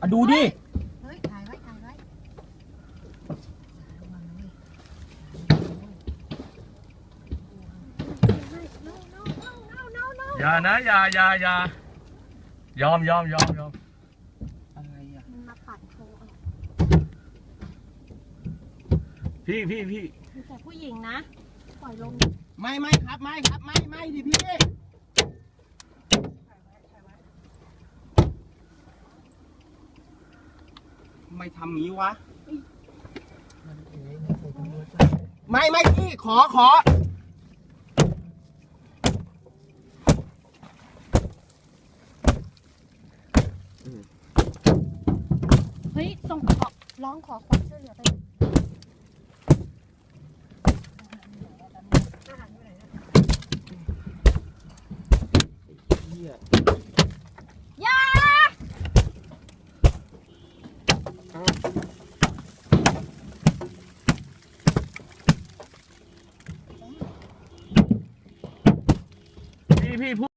อะดูดิ เฮ้ยถ่ายไว้ถ่ายไว้อย่านะอย่าอย่าอย่ายอมยอมยอมยอมอะไรอะมันมาปัดโทรเอาพี่พี่พี่มีแต่ผู้หญิงนะ ปล่อยลง ไม่ไม่ครับไม่ครับไม่ไม่ดิพี่ทำ ไม่ทำงี้วะ ไม่ไม่พี่ขอขอ เฮ้ย ส่งขอร้องขอความช่วยเหลือไป เหี้ย อย่า พี่พี่พูด